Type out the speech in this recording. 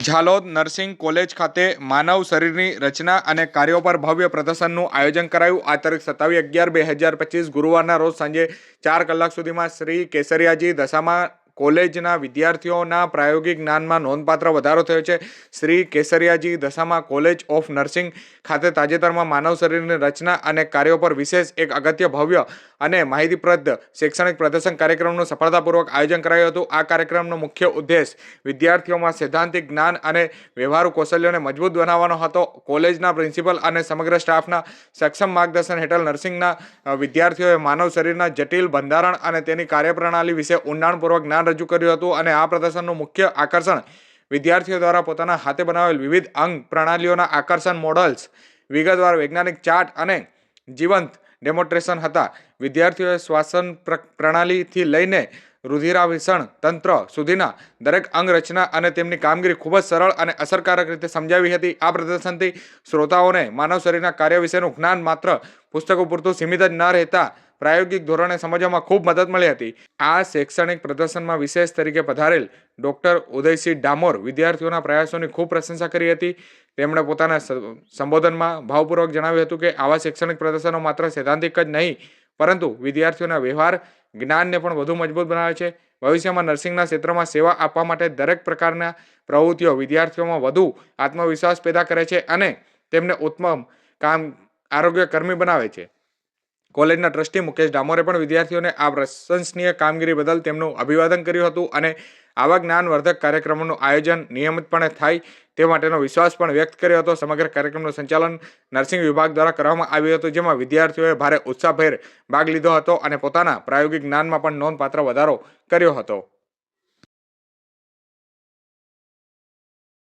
Jhalod nursing college ખાતે માનવ શરીરની રચના અને કાર્યો પર ભવ્ય પ્રદર્શનનું આયોજન કરાયું. આ તારીખ સત્તાવીસ અગિયાર બે હજાર પચીસ ગુરુવારના રોજ સાંજે ચાર કલાક સુધીમાં શ્રી કેસરિયાજી દશામાં કોલેજના વિદ્યાર્થીઓના પ્રાયોગિક જ્ઞાનમાં નોંધપાત્ર વધારો થયો છે. શ્રી કેસરિયાજી દશામાં કોલેજ ઓફ નર્સિંગ ખાતે તાજેતરમાં માનવ શરીરની રચના અને કાર્યો પર વિશેષ એક અગત્ય ભવ્ય અને માહિતીપ્રદ શૈક્ષણિક પ્રદર્શન કાર્યક્રમનું સફળતાપૂર્વક આયોજન કરાયું હતું. આ કાર્યક્રમનો મુખ્ય ઉદ્દેશ વિદ્યાર્થીઓમાં સૈદ્ધાંતિક જ્ઞાન અને વ્યવહારુ કૌશલ્યોને મજબૂત બનાવવાનો હતો. કોલેજના પ્રિન્સિપલ અને સમગ્ર સ્ટાફના સક્ષમ માર્ગદર્શન હેઠળ નર્સિંગના વિદ્યાર્થીઓએ માનવ શરીરના જટિલ બંધારણ અને તેની કાર્યપ્રણાલી વિશે ઊંડાણપૂર્વક જ્ઞાન રજૂ કર્યું હતું અને આ પ્રદર્શનનું મુખ્ય આકર્ષણ વિદ્યાર્થીઓ દ્વારા પોતાના હાથે બનાવેલ વિવિધ અંગ પ્રણાલીઓના આકર્ષણ મોડલ્સ, વિગતવાર વૈજ્ઞાનિક ચાર્ટ અને જીવંત ડેમોન્સ્ટ્રેશન હતા. વિદ્યાર્થીઓએ શ્વાસન પ્ર- પ્રણાલીથી લઈને રુધિરાભિસરણ તંત્ર સુધીના દરેક અંગ રચના અને તેમની કામગીરી ખૂબ જ સરળ અને અસરકારક રીતે સમજાવી હતી. આ પ્રદર્શનથી શ્રોતાઓને માનવ શરીરના કાર્ય વિશેનું જ્ઞાન માત્ર પુસ્તકો પૂરતું સીમિત જ ન રહેતા પ્રાયોગિક ધોરણે સમજવામાં ખૂબ મદદ મળી હતી. આ શૈક્ષણિક પ્રદર્શનમાં વિશેષ તરીકે પધારેલ ડૉક્ટર ઉદયસિંહ ડામોર વિદ્યાર્થીઓના પ્રયાસોની ખૂબ પ્રશંસા કરી હતી. તેમણે પોતાના સંબોધનમાં ભાવપૂર્વક જણાવ્યું હતું કે આવા શૈક્ષણિક પ્રદર્શનો માત્ર સૈદ્ધાંતિક જ નહીં પરંતુ વિદ્યાર્થીઓના વ્યવહાર જ્ઞાનને પણ વધુ મજબૂત બનાવે છે. ભવિષ્યમાં નર્સિંગના ક્ષેત્રમાં સેવા આપવા માટે દરેક પ્રકારના પ્રવૃત્તિઓ વિદ્યાર્થીઓમાં વધુ આત્મવિશ્વાસ પેદા કરે છે અને તેમને ઉત્તમ કામ આરોગ્ય કર્મી બનાવે છે. કોલેજના ટ્રસ્ટી મુકેશ ડામોરે પણ વિદ્યાર્થીઓને આ પ્રશંસનીય કામગીરી બદલ તેમનું અભિવાદન કર્યું હતું અને આવા જ્ઞાનવર્ધક કાર્યક્રમોનું આયોજન નિયમિતપણે થાય તે માટેનો વિશ્વાસ પણ વ્યક્ત કર્યો હતો. સમગ્ર કાર્યક્રમનું સંચાલન નર્સિંગ વિભાગ દ્વારા કરવામાં આવ્યું હતું, જેમાં વિદ્યાર્થીઓએ ભારે ઉત્સાહભેર ભાગ લીધો હતો અને પોતાના પ્રાયોગિક જ્ઞાનમાં પણ નોંધપાત્ર વધારો કર્યો હતો.